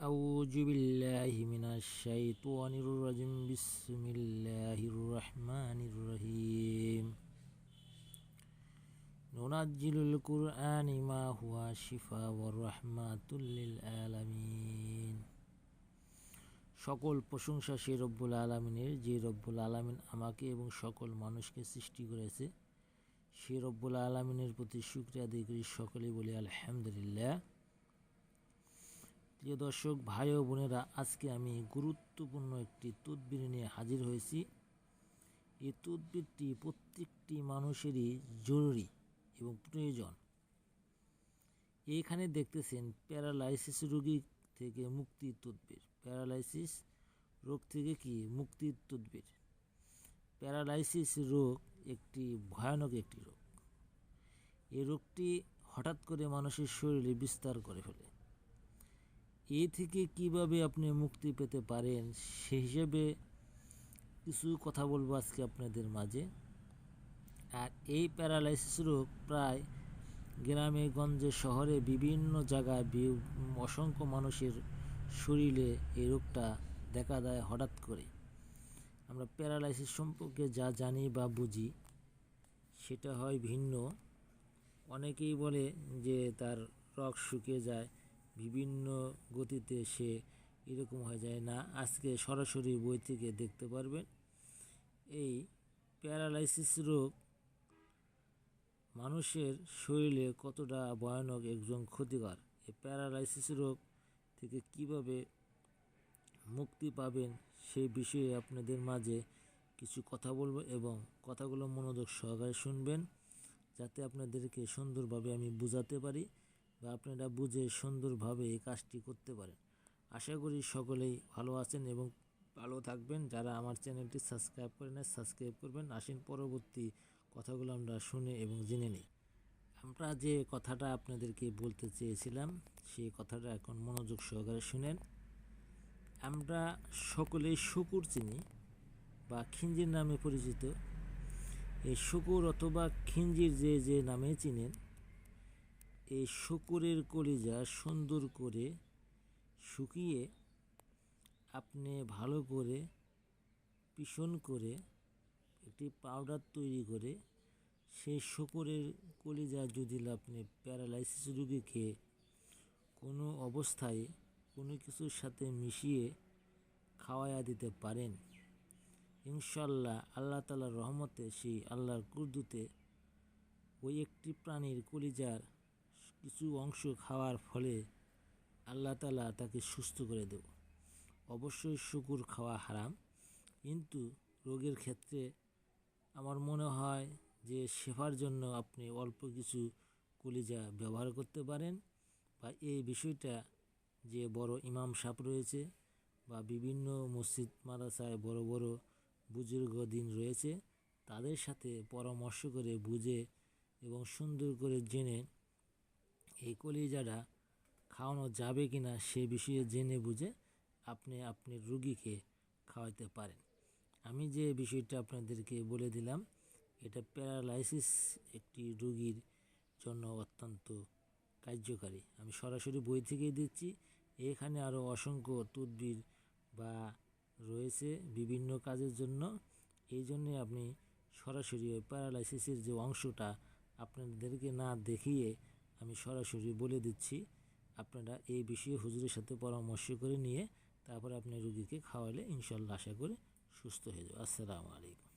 أعوذ بالله من الشيطان الرجيم بسم الله الرحمن الرحيم ننزل القرآن ما هو شفاء ورحمة للعالمين সকল প্রশংসা সে রব্বুল আলমিনের যে রব্বুল আলমিন আমাকে এবং সকল মানুষকে সৃষ্টি করেছে সে রব্বুল আলমিনের প্রতি শুক্রিয়া আদায় করি সকলেই বলি আলহামদুলিল্লাহ প্রিয় দর্শক, ভাই ও বোনেরা, আজকে আমি গুরুত্বপূর্ণ একটি তদবির নিয়ে হাজির হয়েছি। এই তদবিরটি প্রত্যেকটি মানুষেরই জরুরি এবং প্রয়োজন। এখানে দেখতেছেন প্যারালাইসিস রোগী থেকে মুক্তির তদবির। প্যারালাইসিস রোগ থেকে কি মুক্তির তদবির? প্যারালাইসিস রোগ একটি ভয়ানক একটি রোগ। এই রোগটি হঠাৎ করে মানুষের শরীরে বিস্তার করে ফেলে। এ থেকে কীভাবে আপনি মুক্তি পেতে পারেন, সে হিসেবে কিছু কথা বলব আজকে আপনাদের মাঝে। আর এই প্যারালাইসিস রোগ প্রায় গ্রামে, গঞ্জে, শহরে বিভিন্ন জায়গায় অসংখ্য মানুষের শরীরে এই রোগটা দেখা দেয় হঠাৎ করে। আমরা প্যারালাইসিস সম্পর্কে যা জানি বা বুঝি, সেটা হয় ভিন্ন। অনেকেই বলে যে তার রক শুকিয়ে যায় বিভিন্ন গতিতে সে এরকম হয়ে যায় না। আজকে সরাসরি বই থেকে দেখতে পারবেন। এই প্যারালাইসিস রোগ মানুষের শরীরে কতটা ভয়ানক একজন ক্ষতিকর। এই প্যারালাইসিস রোগ থেকে কীভাবে মুক্তি পাবেন সেই বিষয়ে আপনাদের মাঝে কিছু কথা বলব এবং কথাগুলো মনোযোগ সহকারে শুনবেন, যাতে আপনাদেরকে সুন্দরভাবে আমি বুঝাতে পারি। বা আপনারা বুঝে সুন্দরভাবে এই কাজটি করতে পারেন। আশা করি সকলেই ভালো আছেন এবং ভালো থাকবেন। যারা আমার চ্যানেলটি সাবস্ক্রাইব করে নেয় সাবস্ক্রাইব করবেন। আসেন পরবর্তী কথাগুলো আমরা শুনে এবং জেনে নিই। আমরা যে কথাটা আপনাদেরকে বলতে চেয়েছিলাম, সেই কথাটা এখন মনোযোগ সহকারে শুনেন। আমরা সকলেই শুকুর চিনি বা খিঞ্জির নামে পরিচিত। এই শুকুর অথবা খিঞ্জির যে যে নামে চিনেন এই শুকুরের কলিজা সুন্দর করে শুকিয়ে আপনি ভালো করে পিষণ করে একটি পাউডার তৈরি করে সেই শুকুরের কলিজা যদি আপনি প্যারালাইসিস রুগীকে কোনো অবস্থায় কোনো কিছুর সাথে মিশিয়ে খাওয়াইয়া দিতে পারেন ইনশাল্লাহ আল্লাহ তালার রহমতে সেই আল্লাহর কুর্দুতে ওই একটি প্রাণীর কলিজার কিছু অংশ খাওয়ার ফলে আল্লাহ তালা তাকে সুস্থ করে দেব। অবশ্যই শুকুর খাওয়া হারাম, কিন্তু রোগের ক্ষেত্রে আমার মনে হয় যে শেফার জন্য আপনি অল্প কিছু কলিজা ব্যবহার করতে পারেন বা এই বিষয়টা যে বড় ইমাম সাপ রয়েছে বা বিভিন্ন মসজিদ, মাদ্রাসায় বড় বড় বুজুর্গ দিন রয়েছে, তাদের সাথে পরামর্শ করে বুঝে এবং সুন্দর করে জেনে এই কলিজাটা খাওয়ানো যাবে কি না সে বিষয়ে জেনে বুঝে আপনি আপনি রুগীকে খাওয়াতে পারেন। আমি যে বিষয়টা আপনাদেরকে বলে দিলাম, এটা প্যারালাইসিস একটি রুগীর জন্য অত্যন্ত কার্যকারী। আমি সরাসরি বই থেকেই দিচ্ছি, এখানে আরও অসংখ্য তদবির বা রয়েছে বিভিন্ন কাজের জন্য। এই জন্যে আপনি সরাসরি ওই প্যারালাইসিসের যে অংশটা আপনাদেরকে না দেখিয়ে আমি সরাসরি বলে দিচ্ছি, আপনারা এই বিষয়ে হুজুরের সাথে পরামর্শ করে নিয়ে তারপরে আপনি রুগীকে খাওয়ালে ইনশাল্লাহ আশা করি সুস্থ হয়ে যাবে। আসসালামু আলাইকুম।